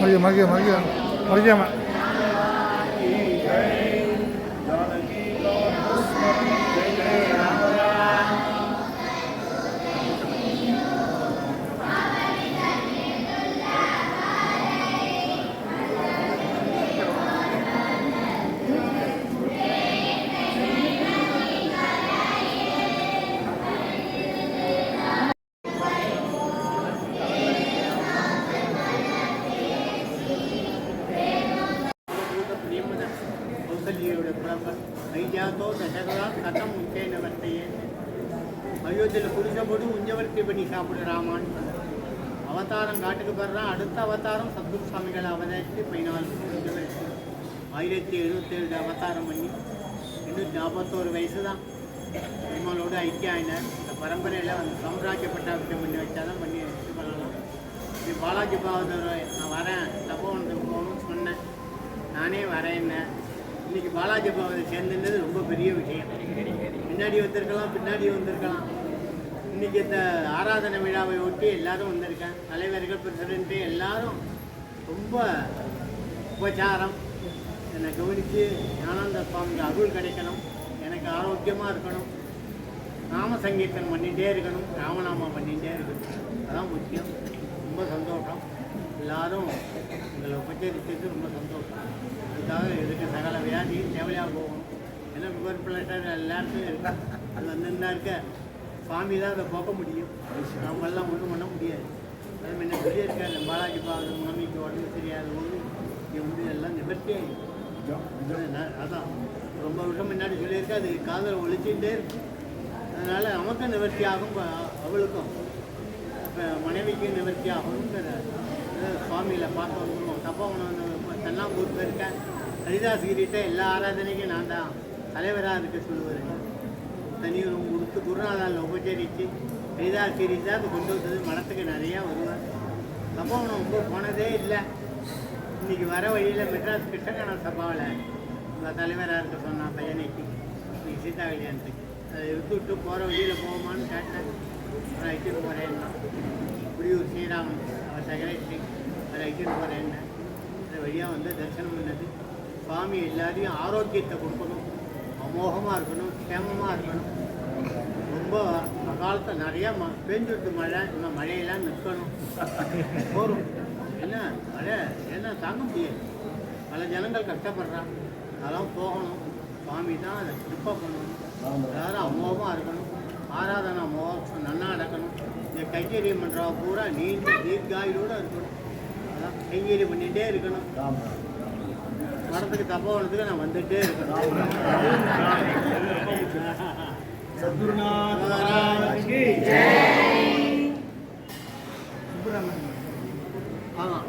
மறிக்க மறிக்க மறிக்க மறிக்காம ಶ್ರೀಯೊಡ ಪ್ರಾಪ ಐಜಾತೋ ದಶಗಲಾ ಕಥಂ ಉಂಚೇನ ವರ್ತಯೇನೆ அயோத்தியில் குடித்த போட்டு உஞ்சவர்த்தி பண்ணி சாப்பிடுறாமான்னு அவதாரம் காட்டுக்கு போடுறான் அடுத்த அவதாரம் சத்குரு சுவாமிகள் அவதரித்து பதினாலு உஞ்சவர்த்தி ஆயிரத்தி எழுபத்தேழு அவதாரம் பண்ணி இன்னும் நாற்பத்தோரு வயசு தான் பெருமாளோடு ஐக்கியம் ஆயினார் இந்த பரம்பரையில் அந்த சாம்ராஜ்ய பட்டாபிஷம் பண்ணி வச்சாதான் பண்ணி இது பண்ணலாம் இது பாலாஜி பாகதூர் நான் வரேன். தப்போ போகணும்னு சொன்னேன். நானே வரேன்னேன். இன்னைக்கு பாலாஜி பாவதர் சேர்ந்துன்றது ரொம்ப பெரிய விஷயம். முன்னாடி வந்திருக்கலாம் பின்னாடி வந்திருக்கலாம். இன்னைக்கு இந்த ஆராதனை விழாவை ஒட்டி எல்லாரும் வந்திருக்கேன். தலைவர்கள் பிரசிடென்ட்டு எல்லாரும் ரொம்ப உபச்சாரம். என்னை கவனித்து ஞானானந்த சுவாமிக்கு அருள் கிடைக்கணும். எனக்கு ஆரோக்கியமாக இருக்கணும். நாம சங்கீர்த்தனம் பண்ணிகிட்டே இருக்கணும். ராமநாமம் பண்ணிகிட்டே இருக்கணும். அதான் முக்கியம். ரொம்ப சந்தோஷம். எல்லாரும் எங்களை உபச்சரித்தது ரொம்ப சந்தோஷம். அதுக்காக இருக்க சகல வியாதியும் தேவையாக போகும்? ஏன்னா சுகர் ப்ரெஷர் எல்லாருக்கும் இருக்கு. அது வந்துருந்தா இருக்க? சுவாமி தான் அதை போக்க முடியும். நம்மெல்லாம் ஒன்றும் பண்ண முடியாது. அது முன்ன சொல்லியிருக்காரு பாலாஜி பாவது மாமிக்கு உடம்பு சரியாத போது இங்கே வந்து எல்லாம் நிவர்த்தி ஆகிடும் அதான். ரொம்ப வருஷம் முன்னாடி சொல்லியிருக்கா அது காதல் ஒழிச்சுட்டே இருக்கும். அதனால் நமக்கும் நிவர்த்தி ஆகும் அவளுக்கும். இப்போ மனைவிக்கு நிவர்த்தி ஆகணுங்கிற இது சுவாமியில் பார்த்து வந்துடுவோம் உணவு தென்னாம்பூர் போயிருக்கேன். ஹரிதாஸ்கிரிட்ட எல்லா ஆராதனைக்கும் நான் தான் தலைவராக இருக்க சொல்லுவாருங்க தனி கொடுத்து குருநாதாவில் உபச்சரித்து ஹரிதாஸ்கிரி தான் அது கொண்டு வந்தது மடத்துக்கு நிறையா வருவார் சம்பவம் ரொம்ப போனதே இல்லை. இன்னைக்கு வர வழியில் மெட்ராஸ் கிருஷ்ணகண சபாவில் உங்கள் தலைவராக இருக்க சொன்னான் பையனைக்கு இன்னைக்கு சீதா கல்யாணத்துக்கு. அதை எடுத்து விட்டு போகிற வழியில் போகுமான்னு கேட்டேன். அவரை ஐக்கிட்டு போகிறேன்னா புரியூர் ஸ்ரீராமன் அவர் செக்ரட்டரி அவரை ஐக்கிட்டு போகிறேன்னு அந்த வழியாக வந்து தரிசனம் பண்ணது. சுவாமி எல்லாரையும் ஆரோக்கியத்தை கொடுக்கணும். அமோகமாக இருக்கணும் க்ஷேமமாக இருக்கணும். ரொம்ப காலத்தில் நிறையா ம பெஞ்சுட்டு மழை இந்த மழையெல்லாம் நிற்கணும். போகும் என்ன? மழை என்ன தாங்க முடியாது. பல ஜனங்கள் கஷ்டப்படுறாங்க. அதெல்லாம் போகணும். சுவாமி தான் அதை கிருப்பா பண்ணணும். எல்லாரும் அமோகமாக இருக்கணும். ஆராதனை மோகம் நல்லா நடக்கணும். இந்த கைகறி பண்ணுறா பூரா நீண்ட தீர்க்காயுளோட இருக்கணும். அதான் கைகறி பண்ணிகிட்டே இருக்கணும். நடத்துக்கு தப்பா வந்ததுக்கு நான் வந்துட்டே இருக்கேன் சத்குருநாத் சுப்பிரமணியம் ஆமாம்